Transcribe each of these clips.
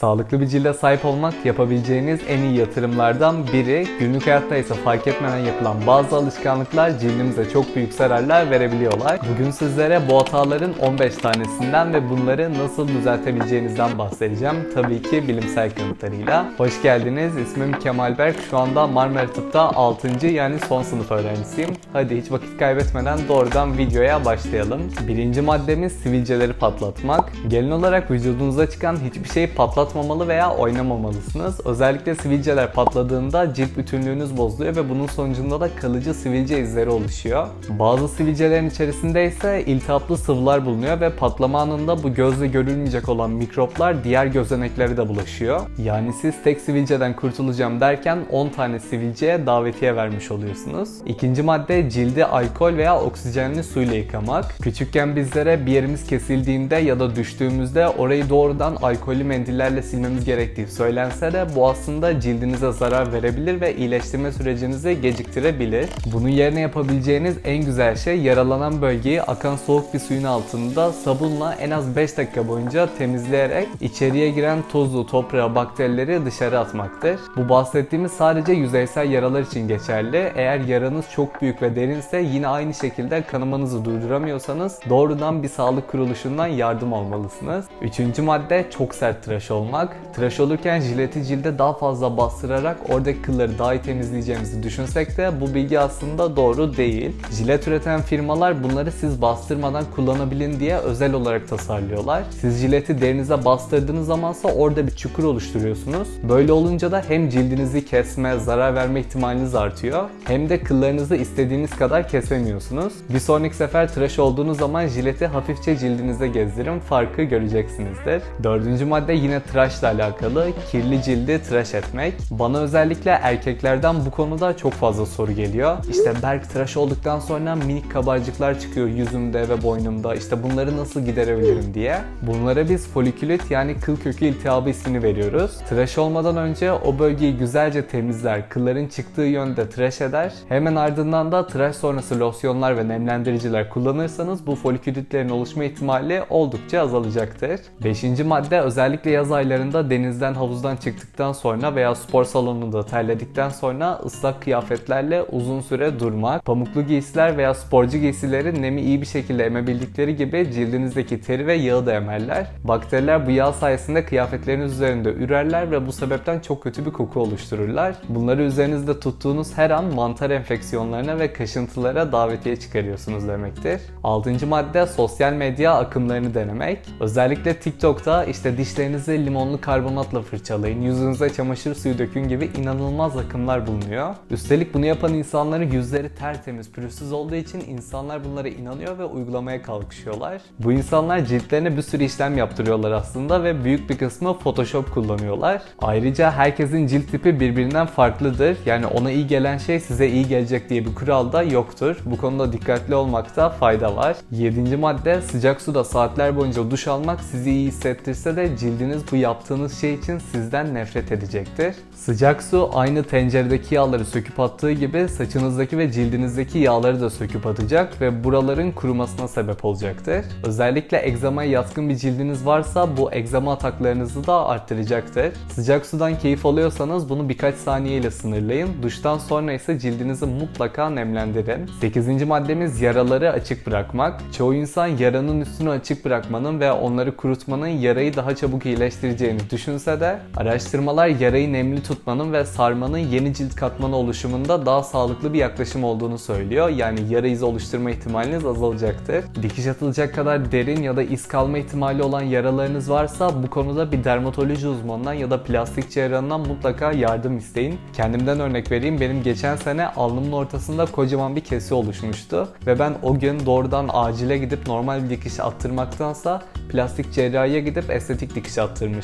Sağlıklı bir cilde sahip olmak yapabileceğiniz en iyi yatırımlardan biri. Günlük hayatta ise fark etmeden yapılan bazı alışkanlıklar cildimize çok büyük zararlar verebiliyorlar. Bugün sizlere bu hataların 15 tanesinden ve bunları nasıl düzeltebileceğinizden bahsedeceğim. Tabii ki bilimsel kanıtlarıyla. Hoş geldiniz. İsmim Kemal Berk. Şu anda Marmara Tıp'ta 6. yani son sınıf öğrencisiyim. Hadi hiç vakit kaybetmeden doğrudan videoya başlayalım. Birinci maddemiz sivilceleri patlatmak. Genel olarak vücudunuza çıkan hiçbir şeyi patlatmamalı veya oynamamalısınız. Özellikle sivilceler patladığında cilt bütünlüğünüz bozuluyor ve bunun sonucunda da kalıcı sivilce izleri oluşuyor. Bazı sivilcelerin içerisinde ise iltihaplı sıvılar bulunuyor ve patlama anında bu gözle görülmeyecek olan mikroplar diğer gözeneklere de bulaşıyor. Yani siz tek sivilceden kurtulacağım derken 10 tane sivilceye davetiye vermiş oluyorsunuz. İkinci madde cildi alkol veya oksijenli suyla yıkamak. Küçükken bizlere bir yerimiz kesildiğinde ya da düştüğümüzde orayı doğrudan alkollü mendillerle silmemiz gerektiği söylense de bu aslında cildinize zarar verebilir ve iyileştirme sürecinizi geciktirebilir. Bunun yerine yapabileceğiniz en güzel şey yaralanan bölgeyi akan soğuk bir suyun altında sabunla en az 5 dakika boyunca temizleyerek içeriye giren tozu, toprağı, bakterileri dışarı atmaktır. Bu bahsettiğimiz sadece yüzeysel yaralar için geçerli. Eğer yaranız çok büyük ve derinse yine aynı şekilde kanamanızı durduramıyorsanız doğrudan bir sağlık kuruluşundan yardım almalısınız. Üçüncü madde çok sert tıraş olmak. Tıraş olurken jileti cilde daha fazla bastırarak oradaki kılları daha iyi temizleyeceğimizi düşünsek de bu bilgi aslında doğru değil. Jilet üreten firmalar bunları siz bastırmadan kullanabilin diye özel olarak tasarlıyorlar. Siz jileti derinize bastırdığınız zamansa orada bir çukur oluşturuyorsunuz. Böyle olunca da hem cildinizi kesme, zarar verme ihtimaliniz artıyor hem de kıllarınızı istediğiniz kadar kesemiyorsunuz. Bir sonraki sefer tıraş olduğunuz zaman jileti hafifçe cildinize gezdirin farkı göreceksinizdir. Dördüncü madde yine tıraşla alakalı. Kirli cildi tıraş etmek. Bana özellikle erkeklerden bu konuda çok fazla soru geliyor. İşte Berk tıraş olduktan sonra minik kabarcıklar çıkıyor yüzümde ve boynumda. İşte bunları nasıl giderebilirim diye. Bunlara biz folikülit yani kıl kökü iltihabı ismini veriyoruz. Tıraş olmadan önce o bölgeyi güzelce temizler, kılların çıktığı yönde tıraş eder. Hemen ardından da tıraş sonrası losyonlar ve nemlendiriciler kullanırsanız bu folikülitlerin oluşma ihtimali oldukça azalacaktır. Beşinci madde özellikle yaz aylarında denizden havuzdan çıktıktan sonra veya spor salonunda terledikten sonra ıslak kıyafetlerle uzun süre durmak. Pamuklu giysiler veya sporcu giysileri nemi iyi bir şekilde emebildikleri gibi cildinizdeki teri ve yağı da emerler. Bakteriler bu yağ sayesinde kıyafetleriniz üzerinde ürerler ve bu sebepten çok kötü bir koku oluştururlar. Bunları üzerinizde tuttuğunuz her an mantar enfeksiyonlarına ve kaşıntılara davetiye çıkarıyorsunuz demektir. Altıncı madde sosyal medya akımlarını denemek. Özellikle TikTok'ta işte dişlerinizi limonlu karbonatla fırçalayın, yüzünüze çamaşır suyu dökün gibi inanılmaz akımlar bulunuyor. Üstelik bunu yapan insanların yüzleri tertemiz, pürüzsüz olduğu için insanlar bunlara inanıyor ve uygulamaya kalkışıyorlar. Bu insanlar ciltlerine bir sürü işlem yaptırıyorlar aslında ve büyük bir kısmı Photoshop kullanıyorlar. Ayrıca herkesin cilt tipi birbirinden farklıdır. Yani ona iyi gelen şey size iyi gelecek diye bir kural da yoktur. Bu konuda dikkatli olmakta fayda var. Yedinci madde sıcak suda saatler boyunca duş almak sizi iyi hissettirse de cildiniz bu yaptığınız şey için sizden nefret edecektir. Sıcak su aynı tenceredeki yağları söküp attığı gibi saçınızdaki ve cildinizdeki yağları da söküp atacak ve buraların kurumasına sebep olacaktır. Özellikle egzamaya yatkın bir cildiniz varsa bu egzama ataklarınızı da arttıracaktır. Sıcak sudan keyif alıyorsanız bunu birkaç saniye ile sınırlayın. Duştan sonra ise cildinizi mutlaka nemlendirin. 8. maddemiz yaraları açık bırakmak. Çoğu insan yaranın üstünü açık bırakmanın ve onları kurutmanın yarayı daha çabuk iyileştireceğini düşünse de araştırmalar yarayı nemli tutmanın ve sarmanın yeni cilt katmanı oluşumunda daha sağlıklı bir yaklaşım olduğunu söylüyor. Yani yara izi oluşturma ihtimaliniz azalacaktır. Dikiş atılacak kadar derin ya da iz kalma ihtimali olan yaralarınız varsa bu konuda bir dermatoloji uzmanından ya da plastik cerrahından mutlaka yardım isteyin. Kendimden örnek vereyim. Benim geçen sene alnımın ortasında kocaman bir kesi oluşmuştu ve ben o gün doğrudan acile gidip normal bir dikiş attırmaktansa plastik cerrahiye gidip estetik dikiş attırmıştım.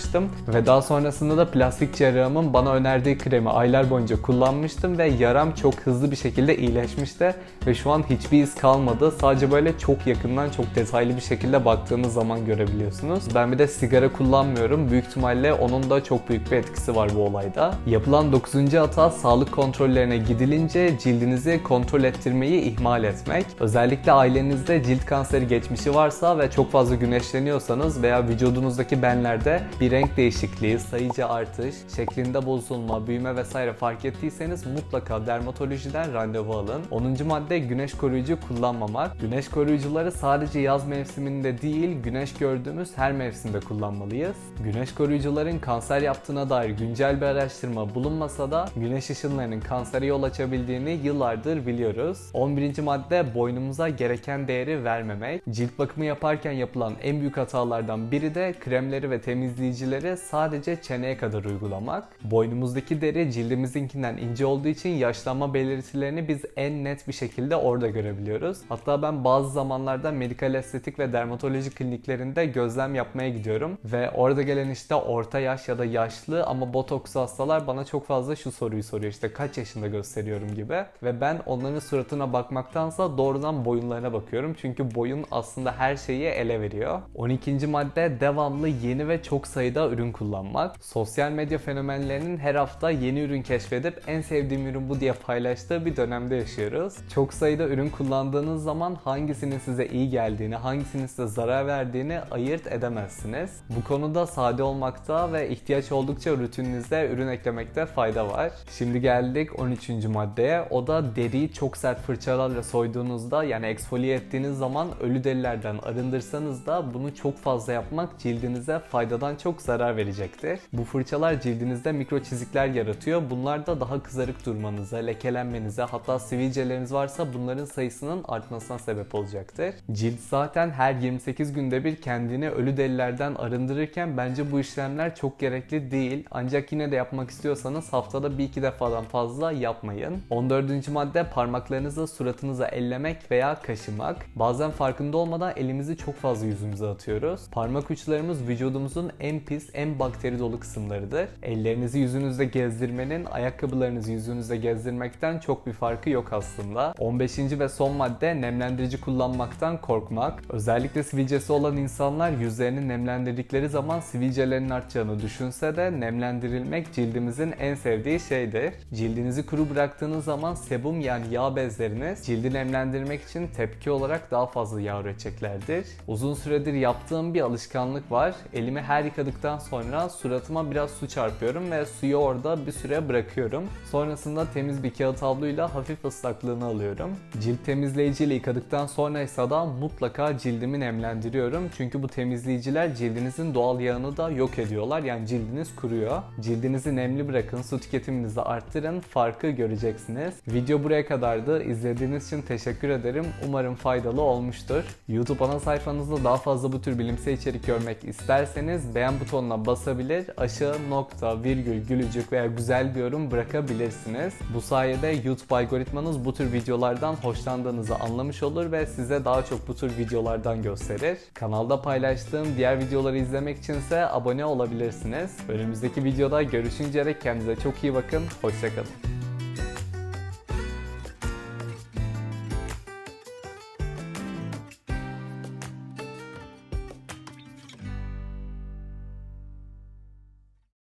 Ve daha sonrasında da plastik cerrahımın bana önerdiği kremi aylar boyunca kullanmıştım ve yaram çok hızlı bir şekilde iyileşmişti ve şu an hiçbir iz kalmadı. Sadece böyle çok yakından çok detaylı bir şekilde baktığınız zaman görebiliyorsunuz. Ben bir de sigara kullanmıyorum. Büyük ihtimalle onun da çok büyük bir etkisi var bu olayda. Yapılan 9. hata sağlık kontrollerine gidilince cildinizi kontrol ettirmeyi ihmal etmek. Özellikle ailenizde cilt kanseri geçmişi varsa ve çok fazla güneşleniyorsanız veya vücudunuzdaki benlerde bir bir renk değişikliği, sayıca artış, şeklinde bozulma, büyüme vesaire fark ettiyseniz mutlaka dermatolojiden randevu alın. 10. madde güneş koruyucu kullanmamak. Güneş koruyucuları sadece yaz mevsiminde değil, güneş gördüğümüz her mevsimde kullanmalıyız. Güneş koruyucuların kanser yaptığına dair güncel bir araştırma bulunmasa da güneş ışınlarının kansere yol açabildiğini yıllardır biliyoruz. 11. madde boynumuza gereken değeri vermemek. Cilt bakımı yaparken yapılan en büyük hatalardan biri de kremleri ve temizleyicileri sadece çeneye kadar uygulamak. Boynumuzdaki deri cildimizinkinden ince olduğu için yaşlanma belirtilerini biz en net bir şekilde orada görebiliyoruz. Hatta ben bazı zamanlarda medikal estetik ve dermatoloji kliniklerinde gözlem yapmaya gidiyorum ve orada gelen işte orta yaş ya da yaşlı ama botokslu hastalar bana çok fazla şu soruyu soruyor işte kaç yaşında gösteriyorum gibi ve ben onların suratına bakmaktansa doğrudan boyunlarına bakıyorum çünkü boyun aslında her şeyi ele veriyor. 12. madde devamlı yeni ve çok sayıda ürün kullanmak. Sosyal medya fenomenlerinin her hafta yeni ürün keşfedip en sevdiğim ürün bu diye paylaştığı bir dönemde yaşıyoruz. Çok sayıda ürün kullandığınız zaman hangisinin size iyi geldiğini, hangisinin size zarar verdiğini ayırt edemezsiniz. Bu konuda sade olmakta ve ihtiyaç oldukça rutininize ürün eklemekte fayda var. Şimdi geldik 13. maddeye. O da deriyi çok sert fırçalarla soyduğunuzda yani eksfoliye ettiğiniz zaman ölü derilerden arındırsanız da bunu çok fazla yapmak cildinize faydadan çok zarar verecektir. Bu fırçalar cildinizde mikro çizikler yaratıyor. Bunlar da daha kızarık durmanıza, lekelenmenize hatta sivilceleriniz varsa bunların sayısının artmasına sebep olacaktır. Cilt zaten her 28 günde bir kendini ölü derilerden arındırırken bence bu işlemler çok gerekli değil. Ancak yine de yapmak istiyorsanız haftada bir iki defadan fazla yapmayın. 14. madde parmaklarınızı suratınıza ellemek veya kaşımak. Bazen farkında olmadan elimizi çok fazla yüzümüze atıyoruz. Parmak uçlarımız vücudumuzun en pis, en bakteri dolu kısımlarıdır. Ellerinizi yüzünüzde gezdirmenin ayakkabılarınızı yüzünüzde gezdirmekten çok bir farkı yok aslında. 15. ve son madde nemlendirici kullanmaktan korkmak. Özellikle sivilcesi olan insanlar yüzlerini nemlendirdikleri zaman sivilcelerinin artacağını düşünse de nemlendirilmek cildimizin en sevdiği şeydir. Cildinizi kuru bıraktığınız zaman sebum yani yağ bezleriniz cildi nemlendirmek için tepki olarak daha fazla yağ üreteceklerdir. Uzun süredir yaptığım bir alışkanlık var. Elimi her yıkadıktan sonra suratıma biraz su çarpıyorum ve suyu orada bir süre bırakıyorum. Sonrasında temiz bir kağıt havluyla hafif ıslaklığını alıyorum. Cilt temizleyiciyle yıkadıktan sonra ise da mutlaka cildimi nemlendiriyorum. Çünkü bu temizleyiciler cildinizin doğal yağını da yok ediyorlar. Yani cildiniz kuruyor. Cildinizi nemli bırakın, su tüketiminizi arttırın. Farkı göreceksiniz. Video buraya kadardı. İzlediğiniz için teşekkür ederim. Umarım faydalı olmuştur. YouTube ana sayfanızda daha fazla bu tür bilimsel içerik görmek isterseniz beğen butonuna basabilir, aşağı nokta, virgül, gülücük veya güzel bir yorum bırakabilirsiniz. Bu sayede YouTube algoritmanız bu tür videolardan hoşlandığınızı anlamış olur ve size daha çok bu tür videolardan gösterir. Kanalda paylaştığım diğer videoları izlemek içinse abone olabilirsiniz. Önümüzdeki videoda görüşünceye dek kendinize çok iyi bakın. Hoşçakalın.